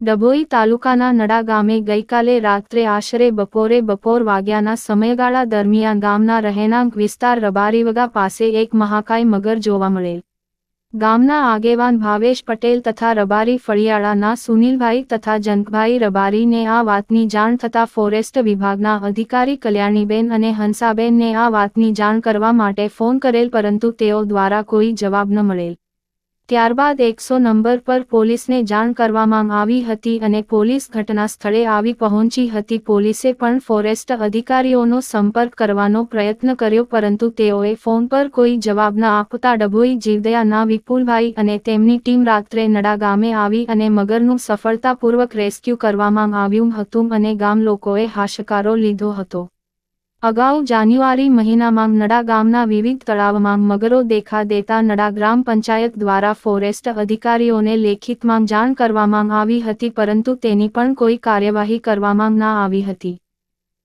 ડભોઈ તાલુકાના નડા ગામે ગઈકાલે રાત્રે આશરે બપોરે બપોર વાગ્યાના સમયગાળા દરમિયાન ગામના રહેણાંક વિસ્તાર રબારીવગા પાસે એક મહાકાય મગર જોવા મળેલ. ગામના આગેવાન ભાવેશ પટેલ તથા રબારી ફળિયાળાના સુનિલભાઈ તથા જંકભાઈ રબારીને આ વાતની જાણ થતાં ફોરેસ્ટ વિભાગના અધિકારી કલ્યાણીબેન અને હંસાબેનને આ વાતની જાણ કરવા માટે ફોન કરેલ પરંતુ તેઓ દ્વારા કોઈ જવાબ ન મળેલ. ત્યારબાદ એકસો નંબર પર પોલીસને જાણ કરવામાં આવી હતી અને પોલીસ ઘટના સ્થળે આવી પહોંચી હતી. પોલીસે પણ ફોરેસ્ટ અધિકારીઓનો સંપર્ક કરવાનો પ્રયત્ન કર્યો, પરંતુ તેઓએ ફોન પર કોઈ જવાબ ન આપતા ડભોઈ જીવદયાના વિપુલભાઈ અને તેમની ટીમ રાત્રે નડા ગામે આવી અને મગરનું સફળતાપૂર્વક રેસ્ક્યુ કરવામાં આવ્યું હતું અને ગામ લોકોએ હાશકારો લીધો હતો. અગાઉ જાન્યુઆરી મહિનામાં નડા ગામના વિવિધ તળાવમાં મગરો દેખા દેતા નડા ગ્રામ પંચાયત દ્વારા ફોરેસ્ટ અધિકારીઓને લેખિતમાં જાણ કરવામાં આવી હતી, પરંતુ તેની પણ કોઈ કાર્યવાહી કરવામાં ના આવી હતી.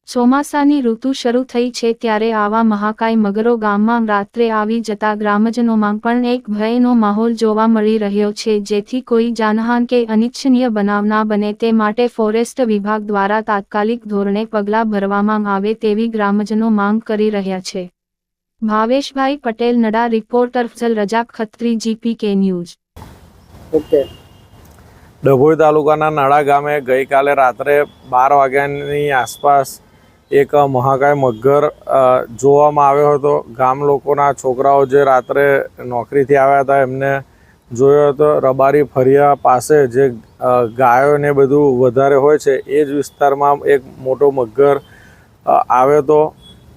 ચોમાસાની ઋતુ શરૂ થઈ છે ત્યારે આવા મહાકાય મગરો ગામમાં રાત્રે આવી જતા ગ્રામજનોમાં પણ એક ભયનો માહોલ જોવા મળી રહ્યો છે જેથી કોઈ જાનહાન કે અનિચ્છનીય બનાવ ના બને તે માટે ફોરેસ્ટ વિભાગ દ્વારા તાત્કાલિક ધોરણે પગલાં ભરવામાં આવે તેવી ગ્રામજનો માંગ કરી રહ્યા છે. Bhaveshbhai Patel Nada reporter Fazal Razak Khatri GP K news. Okay. Dabhoi તાલુકાના નડા ગામે ગઈકાલે રાત્રે બાર વાગ્યાની આસપાસ એક મહાકાય મગર જોવામાં આવ્યો હતો. ગામ લોકોના છોકરાઓ જે રાત્રે નોકરીથી આવ્યા હતા, એમને જોયો હતો. રબારી ફરિયા પાસે જે ગાયોને બધું વધારે હોય છે, એ જ વિસ્તારમાં એક મોટો મગર આવ્યો હતો.